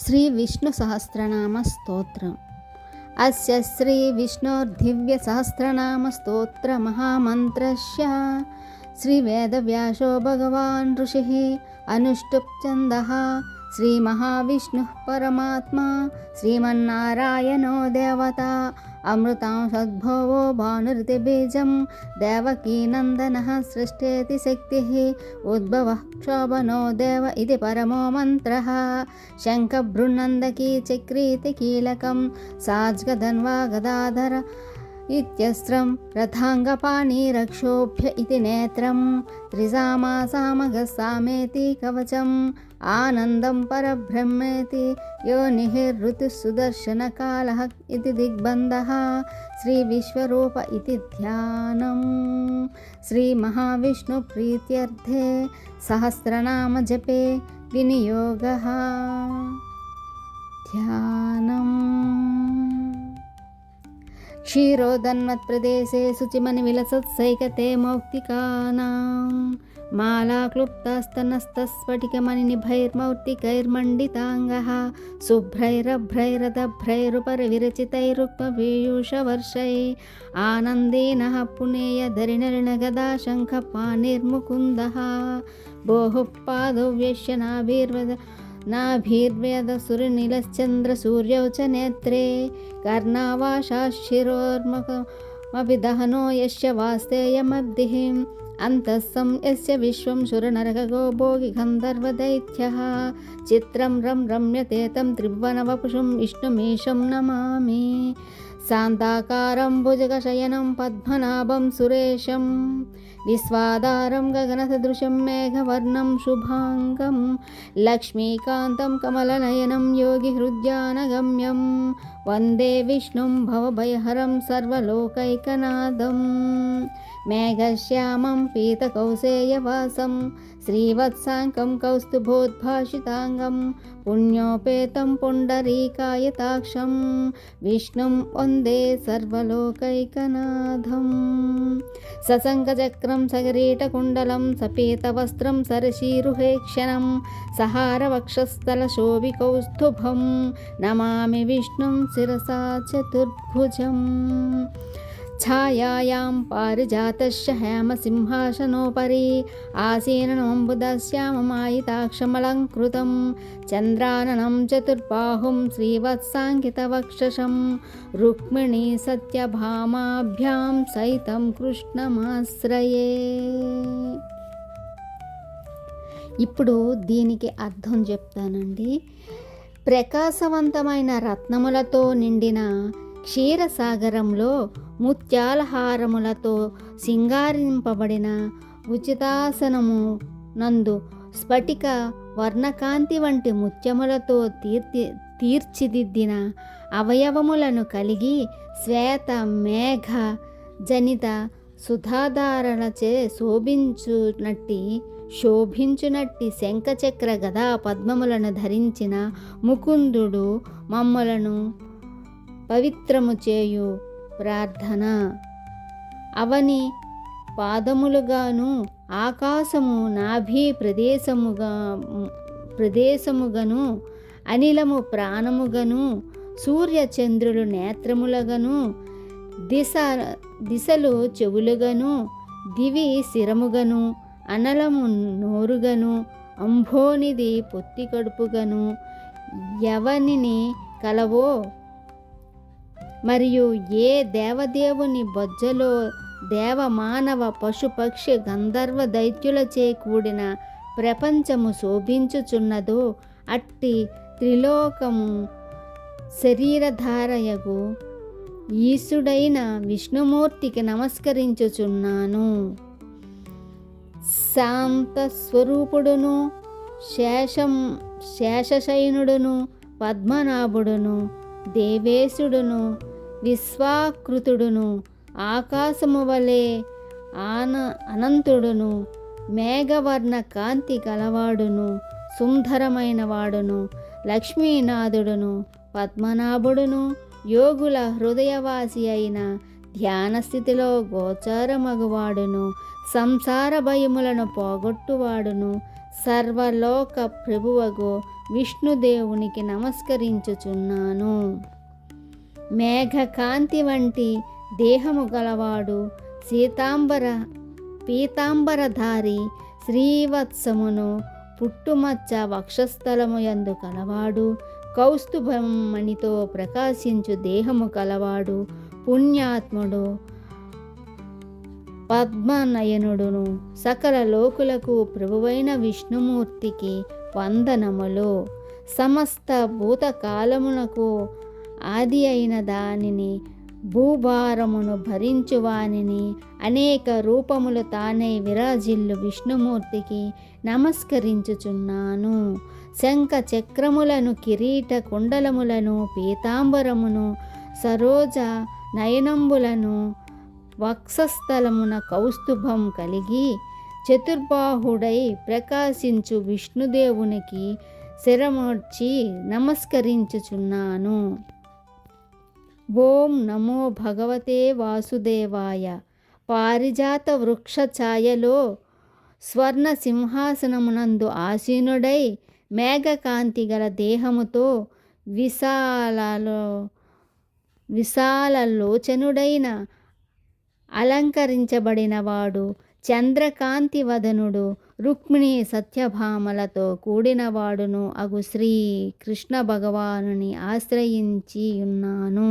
श्री श्रीविष्णुसहस्रनामस्तोत्रम्। अस्य श्रीविष्णोर्दिव्यसहस्रनामस्तोत्रमहामन्त्रस्य। श्रीवेदव्यासो भगवान् ऋषिः अनुष्टुप्छन्दः సహస్రనామ స్తోత్ర మహామంత్రస్య శ్రీ వేదవ్యాసో భగవాన్ ఋషి అనుష్టుప్ ఛంద శ్రీ మహావిష్ణు పరమాత్మా శ్రీమన్నారాయణో దేవత అమృతాం సద్భవో భానురితిబీజం దేవకీనందనः సృష్టేతి శక్తిः ఉద్భవः इत्यस्त्रं रथाङ्गपाणिरक्षोभ्य इति नेत्रं त्रिसामासामगः सामेति कवचम् आनन्दं परब्रह्मेति योनिः ऋतुः सुदर्शनकालः इति दिग्बन्धः श्रीविश्वरूप इति ध्यानम् श्रीमहाविष्णुप्रीत्यर्थे सहस्रनामजपे विनियोगः ध्यानम् क्षीरोदन्मत्प्रदेशे शुचिमनिविलसत्सैकते मौक्तिकानां मालाक्लुप्तास्तनस्तस्फटिकमणिनिभैर्मौक्तिकैर्मण्डिताङ्गः शुभ्रैरभ्रैरदभ्रैरुपरिविरचितैरुक्मपीयूषवर्षै आनन्देनः पुनेयधरिणरिणगदा शङ्खपाणिर्मुकुन्दः भोः पादौ व्यश्यनाभिर्वद नाभिर्वेदसुरनिलश्चन्द्रसूर्यौ च नेत्रे कर्णावाशाशिरोर्मकमपि दहनो यस्य वास्तेयमब्धिः। अन्तःसं यस्य विश्वं सुरनरकगो भोगिगन्धर्वदैत्यः चित्रं रं रम्यते तं त्रिभुवनवपुषुं विष्णुमीशं नमामि। శాంతాకారం భుజగశయనం పద్మనాభం సురేశం విశ్వాధారం గగనసదృశం మేఘవర్ణం శుభాంగం లక్ష్మీకాంతం కమలనయనం యోగి హృద్యానగమ్యం वन्दे विष्णुं भवभयहरं सर्वलोकैकनादं मेघश्यामं पीतकौसेयवासं श्रीवत्साङ्कं कौस्तुभोद्भाषिताङ्गं पुण्योपेतं पुण्डरीकायताक्षं विष्णुं वन्दे सर्वलोकैकनाथं ससङ्गचक्रं सगरीटकुण्डलं सपीतवस्त्रं सरशीरुहेक्षणं सहारवक्षस्थलशोभिकौस्तुभं नमामि विष्णुं शिरसा चतुर्भुजम् छायायां पारिजातस्य हेमसिंहासनोपरि आसीनमम्बुदश्याममायिताक्षमलङ्कृतं चन्द्राननं चतुर्बाहुं श्रीवत्साङ्कितवक्षसं रुक्मिणी सत्यभामाभ्यां सहितं कृष्णमाश्रये ఇప్పుడు దీనికి అర్థం చెప్తానండి ప్రకాశవంతమైన రత్నములతో నిండిన క్షీరసాగరంలో ముత్యాలహారములతో సింగారింపబడిన ఉచితాసనము నందు స్ఫటిక వర్ణకాంతి వంటి ముత్యములతో తీర్చి తీర్చిదిద్దిన అవయవములను కలిగి శ్వేత మేఘ జనిత సుధాధారణచే శోభించునట్టి శోభించునట్టి శంఖచక్ర గదా పద్మములను ధరించిన ముకుందుడు మమ్మలను పవిత్రము చేయు ప్రార్థన. అవని పాదములుగాను ఆకాశము నాభి ప్రదేశముగా ప్రదేశముగను అనిలము ప్రాణముగను సూర్యచంద్రులు నేత్రములగను దిశ దిశలు చెవులుగను దివి శిరముగను అనలము నోరుగను అంభోనిది పొత్తి కడుపుగను ఎవనిని కలవో? మరియు ఏ దేవదేవుని బొజ్జలో దేవ మానవ పశుపక్షి గంధర్వ దైత్యులచే కూడిన ప్రపంచము శోభించుచున్నదో అట్టి త్రిలోకము శరీరధారయగు ఈశుడైన విష్ణుమూర్తికి నమస్కరించుచున్నాను. శాంతస్వరూపుడును శేషం శేషశయనుడును పద్మనాభుడును దేవేశుడును విశ్వాకృతుడును ఆకాశము వలె ఆన అనంతుడును మేఘవర్ణ కాంతి గలవాడును సుందరమైన వాడును లక్ష్మీనాథుడును పద్మనాభుడును యోగుల హృదయవాసి అయిన ధ్యానస్థితిలో గోచార గోచారమగువాడును సంసార భయములను పోగొట్టువాడును. సర్వలోక ప్రభువగు విష్ణుదేవునికి నమస్కరించుచున్నాను. మేఘకాంతి వంటి దేహము గలవాడు సీతాంబర పీతాంబరధారి శ్రీవత్సమును పుట్టుమచ్చ వక్షస్థలము యందు కలవాడు. కౌస్తుభమణితో ప్రకాశించు దేహము కలవాడు పుణ్యాత్ముడు పద్మనయనుడును సకల లోకులకు ప్రభువైన విష్ణుమూర్తికి వందనములు. సమస్త భూతకాలమునకు ఆది అయిన దానిని భూభారమును భరించువానిని అనేక రూపములు తానై విరాజిల్లు విష్ణుమూర్తికి నమస్కరించుచున్నాను. శంఖ చక్రములను కిరీట కుండలములను పీతాంబరమును సరోజ నయనంబులను వక్షస్థలమున కౌస్తుభం కలిగి చతుర్బాహుడై ప్రకాశించు విష్ణుదేవునికి శిరమర్చి నమస్కరించుచున్నాను. ఓం నమో భగవతే వాసుదేవాయ. పారిజాత వృక్ష ఛాయలో స్వర్ణ సింహాసనమునందు ఆసీనుడై మేఘకాంతి గల దేహముతో విశాలలో విశాలలోచనుడైన అలంకరించబడినవాడు చంద్రకాంతి వదనుడు రుక్మిణి సత్యభామలతో కూడినవాడును అగు శ్రీ కృష్ణ భగవానుని ఆశ్రయించి ఉన్నాను